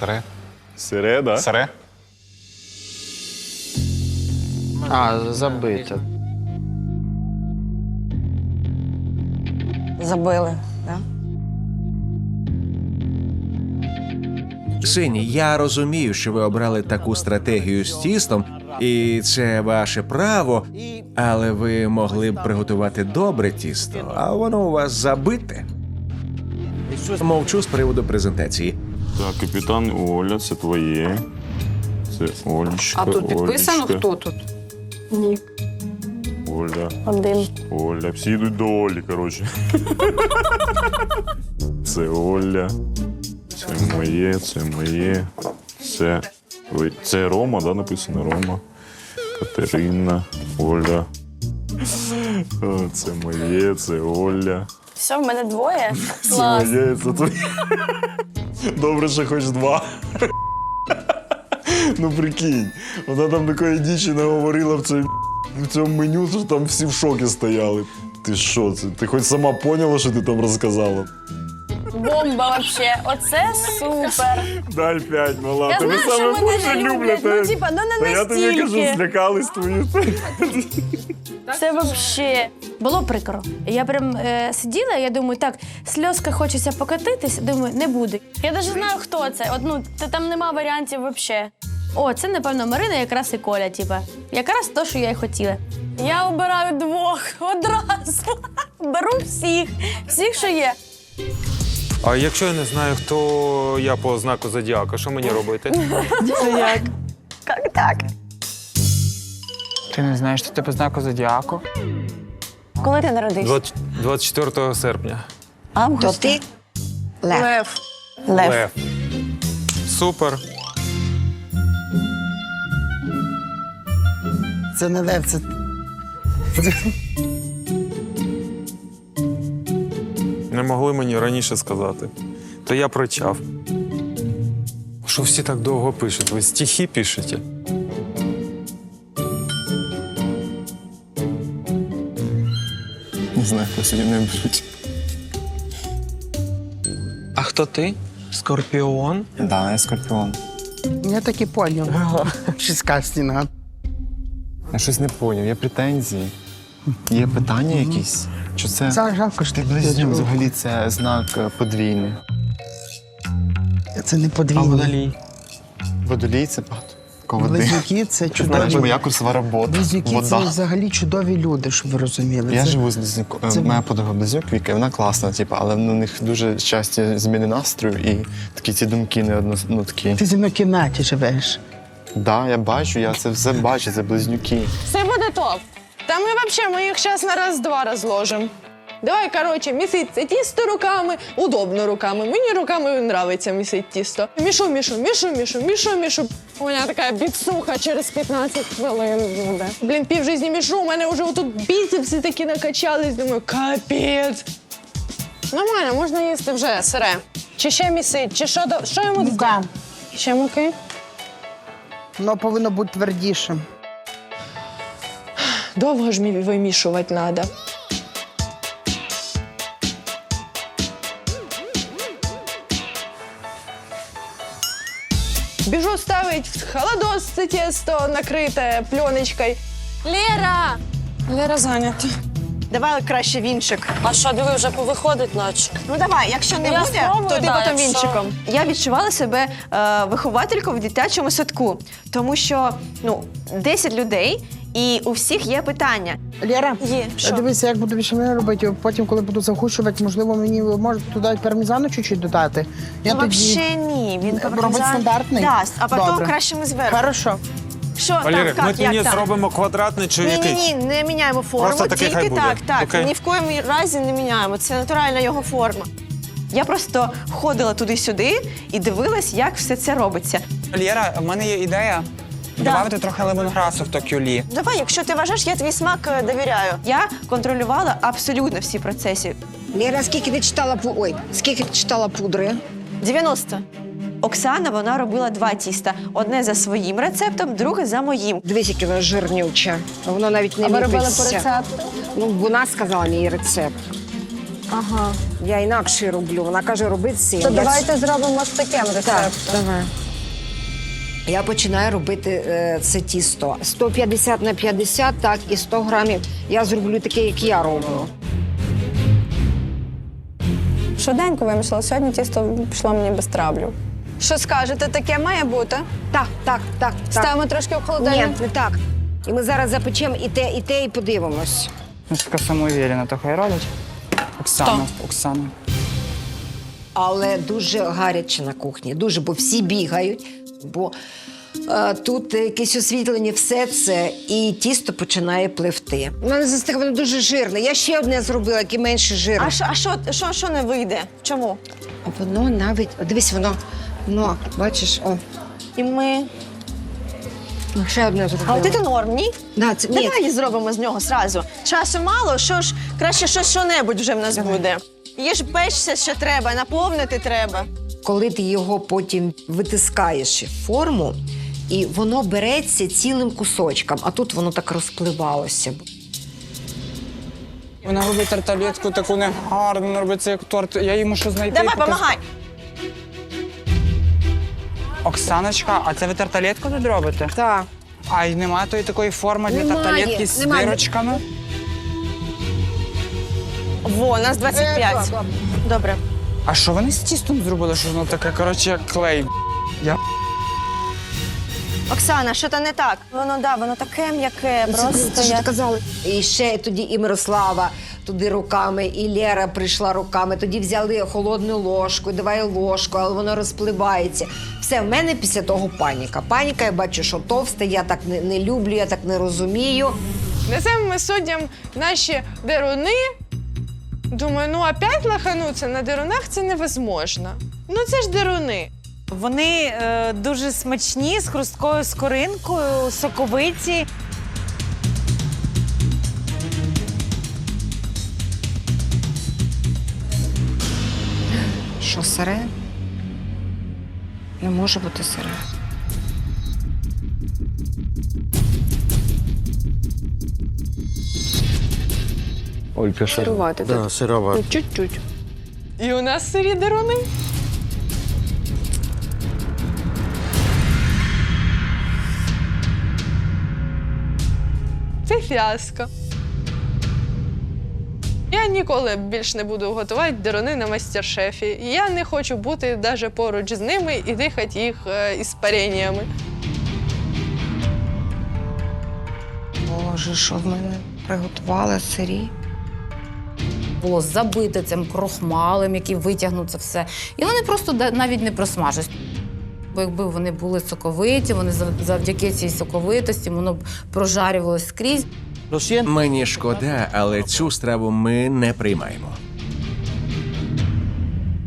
Сире? Сире, да? Сире? А, забито. Забили, так? Сині, я розумію, що ви обрали таку стратегію з тістом, і це ваше право, але ви могли б приготувати добре тісто, а воно у вас забите. Мовчу з приводу презентації. Так, капітан Оля, це твоє. Це Олечка. А тут підписано, Олечка, хто тут? Оля. Один. Оля. Всі йдуть до Олі, коротше. Це Оля. Це моє, це моє. Це. Це Рома, да, написано Рома. Катерина, Оля. О, Це моє, це Оля. Все, в мене двоє. Це Клас. моє, це твоє. Добре, що хоч два. Ну прикинь, вона там такої дічі наговорила в цьому, в цьому меню, що там всі в шокі стояли. Ти що це? Ти хоч сама поняла, що ти там розказала? Бомба вообще. Оце супер. Дай п'ять, мала. Я Тебе знаю, саме що мене не люблять. люблять. Ну, типа, ну не Та я тобі кажу, настільки. злякались твої. Це вообще. Було прикро. Я прям е, сиділа, я думаю, так, сльозка хочеться покатитись, думаю, не буде. Я навіть знаю, хто це. От, ну, та там нема варіантів вообще. О, це, напевно, Марина якраз і Коля, типа. Якраз то, що я й хотіла. Я обираю двох одразу. Беру всіх. Всіх, що є. А якщо я не знаю, хто я по знаку зодіака, що мені робити? Як так? Ти не знаєш, що ти по знаку зодіаку? Коли ти народився? 20 24 серпня. Август. То ти. Лев. Лев. Лев. Супер. Це не лев, це. Не могли мені раніше сказати. То я прочав. Що всі так довго пишуть? Ви стихи пишете? Не знаю, хто сьогодні не беруть. А хто ти? Скорпіон? Да, я скорпіон. Я так і поняв. Щось кастінга. Я щось не поняв. Є претензії. Є питання якісь? Чи це. Це жалко, що Ти близнюк взагалі це знак е, подвійний. Це не А водолій? Водолій це багато. Води. Близнюки це знаєш, чудові. моя курсова робота. Близнюки це Вода. взагалі чудові люди, щоб ви розуміли. Я Це- живу з близнюком. це- Моя подруга близнюк Віка, вона класна, типу, але на них дуже часті зміни настрою і такі ці думки не одно, ну, такі. Ти зі мною в кімнаті живеш. Да, я бачу, я це все бачу, це близнюки. Все буде топ. Та ми взагалі ми їх зараз на раз-два розложимо. Давай, коротше, місить це тісто руками, удобно руками. Мені руками подобається місити тісто. Мішу, мішу, мішу, мішу, мішу, мішу. У мене така біцуха через 15 хвилин буде. Блін, пів житті мішу, у мене вже тут біцепси такі накачались. Думаю, капець. Нормально, можна їсти вже сире. Чи ще місить, чи що, до- що йому додати? Ще муки? Воно повинно бути твердішим. Довго ж мі- вимішувати треба. Біжу ставить в холодос це тісто накрите пленочкою. Лера! Лера зайнята. Давай краще вінчик. А що, диви, вже повиходить наче. Ну давай, якщо не Я буде, спробую, то ти да, потім якщо- вінчиком. Я відчувала себе е, вихователькою в дитячому садку, тому що ну 10 людей, і у всіх є питання. Лєра, Є, що? дивися, як буду більше робити. Потім, коли буду загущувати, можливо, мені може туди пармезану чуть-чуть додати. Я ну, взагалі ні. Він Робить пармезан стандартний? дасть, а потім Добре. краще ми зверху. Хорошо. Що Валерій, так, ми як, тоді як так? зробимо квадратний чи Ні, який? ні, ні, не міняємо форму, Просто такий тільки хай буде. так, так. Окей. Ні в коєму разі не міняємо. Це натуральна його форма. Я просто ходила туди-сюди і дивилась, як все це робиться. Лєра, в мене є ідея. Добавити трохи лимонграсу в то кюлі. Давай, якщо ти вважаєш, я твій смак е, довіряю. Я контролювала абсолютно всі процеси. Ліра, скільки ти читала пу... Ой, скільки ти читала пудри? 90. Оксана вона робила два тіста: одне за своїм рецептом, друге за моїм. Дивись, яке воно жирнюче. Воно навіть не А ви робили по ліпиться. рецепту? Ну, вона сказала мій рецепт. Ага. Я інакше роблю. Вона каже, роби цим. То Я давайте зробимо з таким Так, рецептом. давай. Я починаю робити е, це тісто. 150 на 50, так, і 100 грамів. Я зроблю таке, як я роблю. Швиденько вимішала. Сьогодні тісто пішло мені без траблю. Що скажете, таке має бути? Так, так, так. так. Ставимо трошки в Ні, не так. І ми зараз запечемо і те, і те, і подивимось. Ну, така самовірена, то хай родить. Оксана, Оксана. Але дуже гаряче на кухні. Дуже, бо всі бігають. Бо е, тут якесь освітлення, все це, і тісто починає пливти. У мене застиг воно дуже жирне. Я ще одне зробила, яке менше жирне. А що, а що, що, що не вийде? Чому? А воно навіть. о, Дивись, воно. Ну, бачиш, о. І ми. ну, Ще одне А зробила. от це норм, ні? Да, це, ні, Давай зробимо з нього зразу. Часу мало, що ж, краще щось що-небудь вже в нас буде. Є ж печься ще треба, наповнити треба. коли ти його потім витискаєш в форму, і воно береться цілим кусочком, а тут воно так розпливалося. Вона робить тарталетку таку негарну, робить це як торт. Я їй мушу знайти. Давай, помагай. Оксаночка, а це ви тарталетку тут робите? Так. А й немає тої такої форми для Немає, тарталетки з немає. дирочками? Во, у нас 25. Добре. А що вони з тістом зробили, що воно таке, коротше, як клей? Я Оксана, що то не так? Воно да, воно таке м'яке, Це, просто це ж я... казали. І ще тоді і Мирослава туди руками, і Лера прийшла руками. Тоді взяли холодну ложку, давай ложку, але воно розпливається. Все, в мене після того паніка. Паніка, я бачу, що товсте, я так не, не люблю, я так не розумію. Несемо ми суддям наші деруни. Думаю, ну опять лахануться на дерунах це невозможно. Ну це ж деруни. Вони е, дуже смачні з хрусткою скоринкою, соковиті. Що сире? Не може бути сире. Олька? Сирувати, Да, сирувати. Чуть-чуть. І у нас сирі деруни. Це фіаско. Ніколи більш не буду готувати деруни на майстер-шефі. Я не хочу бути навіть поруч з ними і дихати їх е, іспареннями. Боже, що в мене приготували сирі? було забите цим крохмалем, який витягнув це все. І вони просто навіть не просмажились. Бо якби вони були соковиті, вони завдяки цій соковитості воно б прожарювалось скрізь. Мені шкода, але цю страву ми не приймаємо.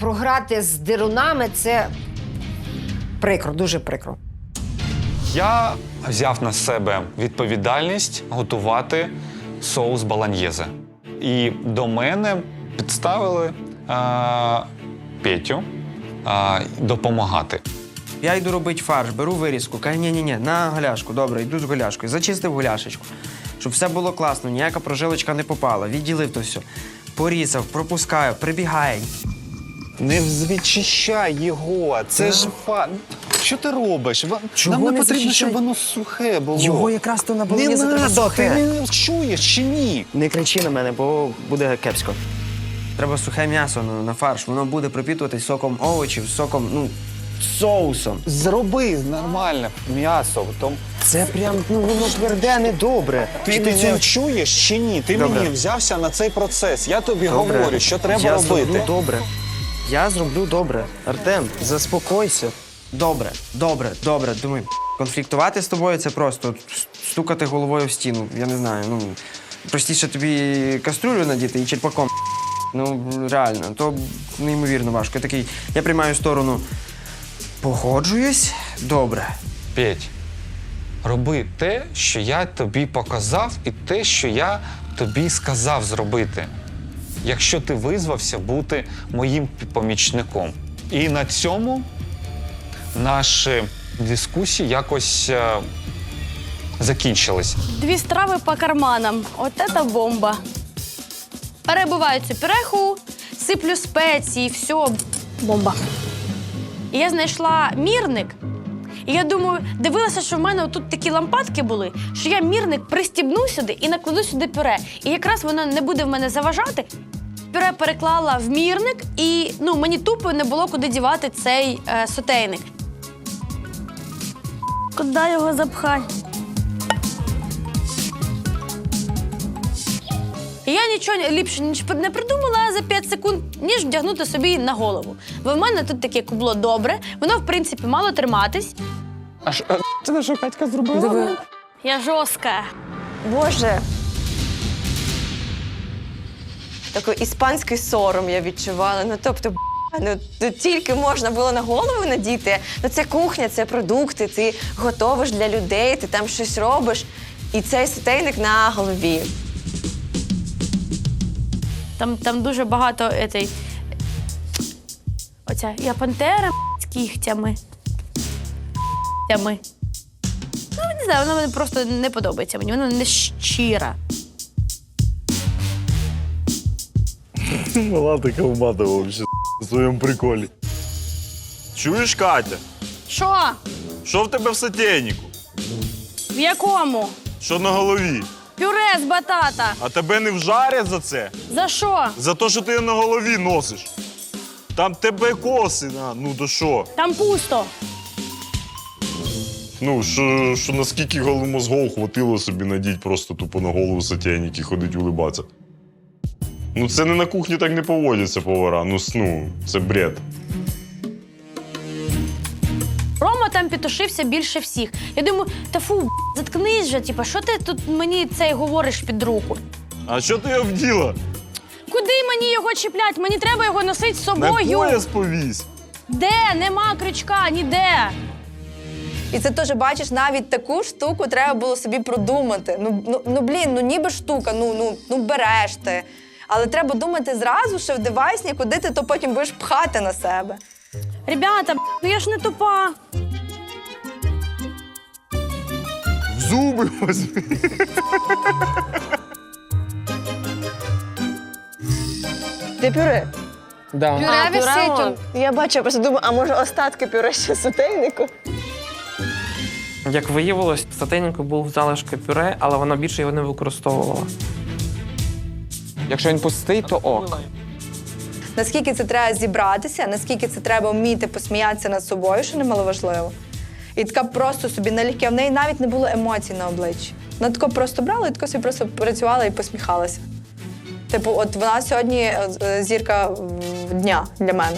Програти з дирунами це прикро, дуже прикро. Я взяв на себе відповідальність готувати соус баланьєзе. І до мене підставили а, Петю а, допомагати. Я йду робити фарш, беру вирізку, кажу, ні-ні-ні, на голяшку, добре, йду з голяшкою. Зачистив голяшечку, щоб все було класно, ніяка прожилочка не попала. Відділив то все. Порізав, пропускаю, прибігає. Не відчищай його, це ж фа. Що ти робиш? Ва- Чого Нам не не потрібно, зачищай? щоб воно сухе було. Його якраз то на не треба надо, ти не чуєш чи ні? Не кричи на мене, бо буде кепсько. Треба сухе м'ясо на, на фарш, воно буде пропітуватись соком овочів, соком, ну, соусом. Зроби нормальне м'ясо. Том... Це прям, ну воно тверде, недобре. Ти Чи мене чуєш чи ні? Ти Добре. мені взявся на цей процес. Я тобі Добре. говорю, що треба Я робити. Зроблю добре. Я зроблю добре. Артем, заспокойся. Добре, добре, добре. Думаю, конфліктувати з тобою це просто стукати головою в стіну. Я не знаю. Ну простіше тобі каструлю надіти і черпаком. Ну, реально, то неймовірно важко. Я такий, я приймаю сторону. Погоджуюсь, добре. Петь, роби те, що я тобі показав, і те, що я тобі сказав зробити. Якщо ти визвався бути моїм помічником. І на цьому наші дискусії якось е, закінчились. Дві страви по карманам. От це бомба. Перебиваю цю пюреху, сиплю спеції, все, бомба. Я знайшла мірник. І я думаю, дивилася, що в мене тут такі лампадки були, що я мірник пристібну сюди і накладу сюди пюре. І якраз воно не буде в мене заважати. Пюре переклала в мірник, і ну, мені тупо не було куди дівати цей е, сотейник. Куди його запхати? І я нічого ліпше ніж не придумала за 5 секунд, ніж вдягнути собі на голову. Бо в мене тут таке кубло добре, воно, в принципі, мало триматись. А що, це що Катька зробила? Я жорстка. Боже. Такий іспанський сором я відчувала. Ну тобто, ну тільки можна було на голову надіти. Ну це кухня, це продукти, ти готовиш для людей, ти там щось робиш. І цей сотейник на голові. Там, там дуже багато етей. Оця я пантера з кігтями. Тями. Ну, не знаю, вона мені просто не подобається мені. Вона не щира. Мала така вматова вообще в своєму приколі. Чуєш, Катя? Що? Що в тебе в сотейнику? В якому? Що на голові? Пюре з батата. А тебе не вжарять за це? За що? За те, що ти на голові носиш. Там тебе коси, на, ну то що? Там пусто. Ну, що, що наскільки голомозгов хватило собі надіть просто тупо на голову і ходить улибатися. Ну, це не на кухні так не поводяться повара. Ну, с- ну це бред. Рома більше всіх. Я думаю, та фу, заткнись же, типа, що ти тут мені цей говориш під руку? А що ти його вділа? Куди мені його чіплять? Мені треба його носити з На собою. пояс повісь. Де? Нема крючка, ніде. І це теж бачиш, навіть таку штуку треба було собі продумати. Ну, ну, ну блін, ну ніби штука, ну, ну, ну береш ти. Але треба думати зразу, що в девайсні, куди ти то потім будеш пхати на себе. Ребята, ну я ж не тупа. Зуби возьми. Де пюре? Да. Пюре висить. Я бачу, я просто думаю, а може остатки пюре ще сотейнику? Як виявилось, в сотейнику був залишки пюре, але вона більше його не використовувала. Якщо він пустий, то ок. Наскільки це треба зібратися, наскільки це треба вміти посміятися над собою, що немаловажливо. І така просто собі налегке. В неї навіть не було емоцій на обличчі. Вона тако просто брала і тако собі просто працювала і посміхалася. Типу, от вона сьогодні е, зірка дня для мене.